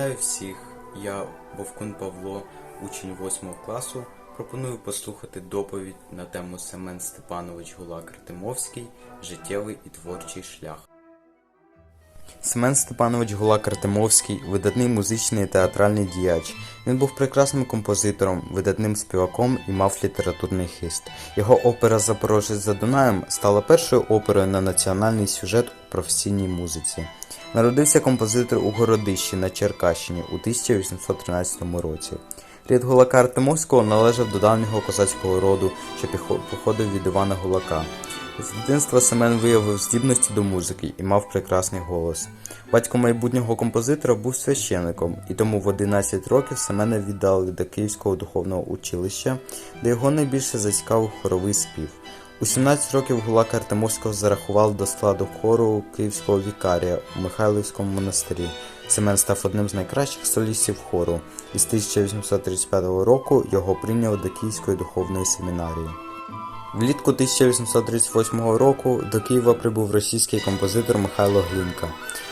Вітаю всіх! Я Вовкун Павло, учень 8 класу. Пропоную послухати доповідь на тему Семен Степанович Гулак Артемовський Життєвий і творчий шлях. Семен Степанович Гулак Артемовський видатний музичний і театральний діяч. Він був прекрасним композитором, видатним співаком і мав літературний хист. Його опера Запорожець за Дунаєм стала першою оперою на національний сюжет у професійній музиці. Народився композитор у Городищі на Черкащині у 1813 році. Рід Гулака Артемовського належав до давнього козацького роду, що походив від Івана Гулака. З дитинства Семен виявив здібності до музики і мав прекрасний голос. Батько майбутнього композитора був священником, і тому в 11 років Семена віддали до Київського духовного училища, де його найбільше зацікавив хоровий спів. У 17 років Гулака Артемовського зарахували до складу хору Київського вікарія у Михайлівському монастирі. Семен став одним з найкращих солістів хору, і з 1835 року його прийняли до Київської духовної семінарії. Влітку 1838 року до Києва прибув російський композитор Михайло Глінка.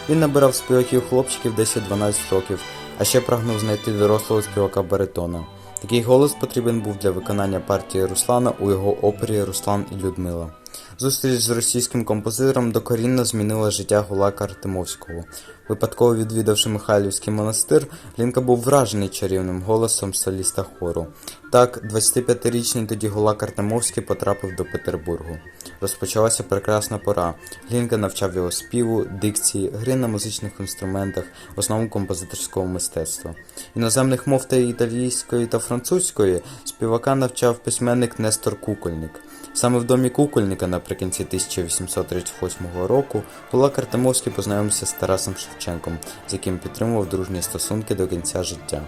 Він набирав співаків хлопчиків 10-12 років, а ще прагнув знайти дорослого співака баритона. Такий голос потрібен був для виконання партії Руслана у його опері Руслан і Людмила. Зустріч з російським композитором докорінно змінила життя Гулака Артемовського. Випадково відвідавши Михайлівський монастир, Лінка був вражений чарівним голосом соліста хору. Так, 25-річний тоді Гулак Артемовський потрапив до Петербургу. Розпочалася прекрасна пора. Глінка навчав його співу, дикції, гри на музичних інструментах, основам композиторського мистецтва. Іноземних мов та італійської та французької співака навчав письменник Нестор Кукольник. Саме в домі Кукольника наприкінці 1838 року Гулак Артемовський познайомився з Тарасом Шевченком, з яким підтримував дружні стосунки до кінця життя.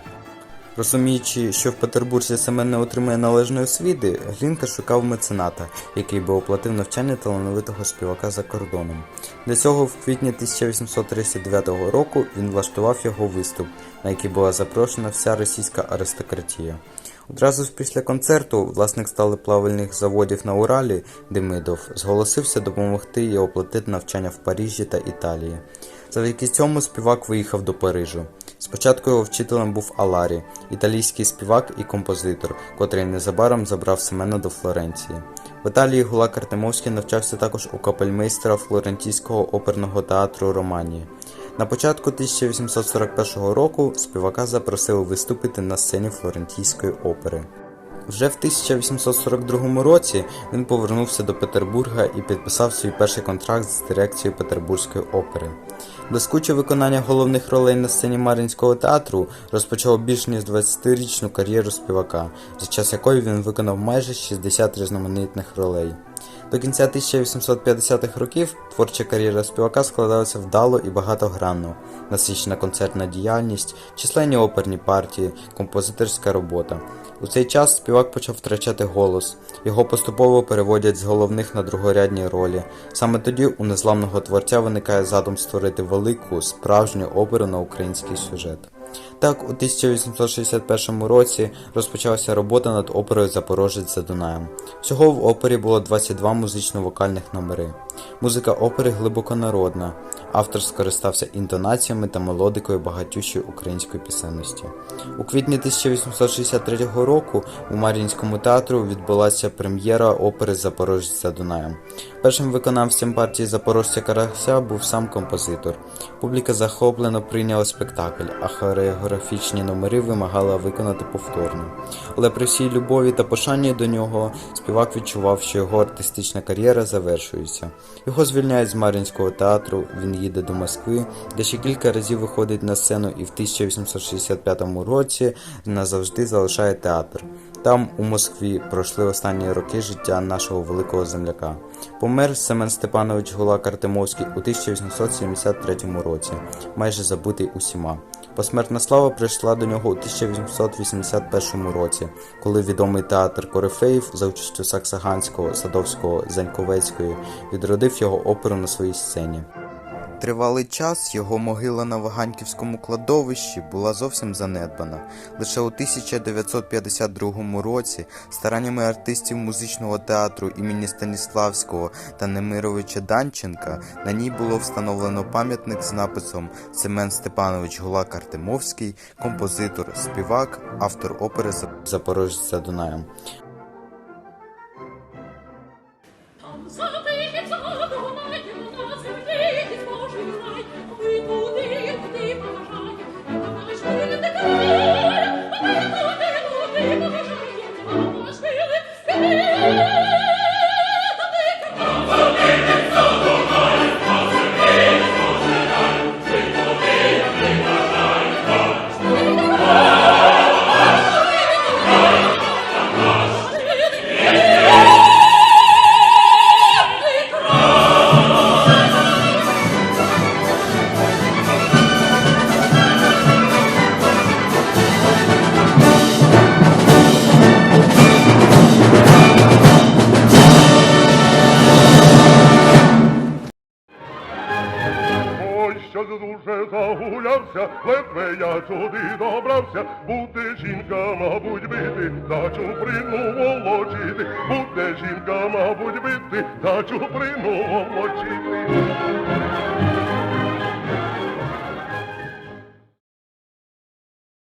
Розуміючи, що в Петербурзі Семен не отримає належної освіти, Глінка шукав мецената, який би оплатив навчання талановитого співака за кордоном. Для цього в квітні 1839 року він влаштував його виступ, на який була запрошена вся російська аристократія. Одразу ж після концерту власник сталеплавальних заводів на Уралі Демидов зголосився допомогти і оплатити навчання в Парижі та Італії. Завдяки цьому співак виїхав до Парижу. Спочатку його вчителем був Аларі, італійський співак і композитор, котрий незабаром забрав Семена до Флоренції. В Італії Гулак Артемовський навчався також у капельмейстера Флорентійського оперного театру Романії. На початку 1841 року співака запросили виступити на сцені Флорентійської опери. Вже в 1842 році він повернувся до Петербурга і підписав свій перший контракт з дирекцією Петербурзької опери. Блискуче виконання головних ролей на сцені Мар'їнського театру розпочало більш ніж 20-річну кар'єру співака, за час якої він виконав майже 60 різноманітних ролей. До кінця 1850-х років творча кар'єра співака складалася вдало і багатогранно, насичена концертна діяльність, численні оперні партії, композиторська робота. У цей час співак почав втрачати голос, його поступово переводять з головних на другорядні ролі. Саме тоді у незламного творця виникає задум створити велику, справжню оперу на український сюжет. Так, у 1861 році розпочалася робота над оперою Запорожець за Дунаєм. Всього в опері було 22 музично-вокальних номери. Музика опери глибоко народна. Автор скористався інтонаціями та мелодикою багатющої української пісенності. У квітні 1863 року у Мар'їнському театру відбулася прем'єра опери Запорожець за Дунаєм. Першим виконавцем партії Запорожця Карася був сам композитор. Публіка захоплено прийняла спектакль, а хореографічні номери вимагала виконати повторно. Але при всій любові та пошані до нього співак відчував, що його артистична кар'єра завершується. Його звільняють з Мар'їнського театру, він їде до Москви, де ще кілька разів виходить на сцену і в 1865 році назавжди залишає театр. Там, у Москві, пройшли останні роки життя нашого великого земляка. Помер Семен Степанович Гулак Артемовський у 1873 році, майже забутий усіма. Посмертна слава прийшла до нього у 1881 році, коли відомий театр Корифеїв за участю Саксаганського, Садовського, Заньковецької відродив його оперу на своїй сцені. Тривалий час його могила на Ваганьківському кладовищі була зовсім занедбана. Лише у 1952 році стараннями артистів музичного театру імені Станіславського та Немировича Данченка на ній було встановлено пам'ятник з написом Семен Степанович Гулак Артемовський, композитор, співак, автор опери Запорожець за Дунаєм. Ледве я сюди добрався, буде жінка, мабуть, бити, та чуприну волочити, буде жінка, мабуть, бити, та чуприну волочити.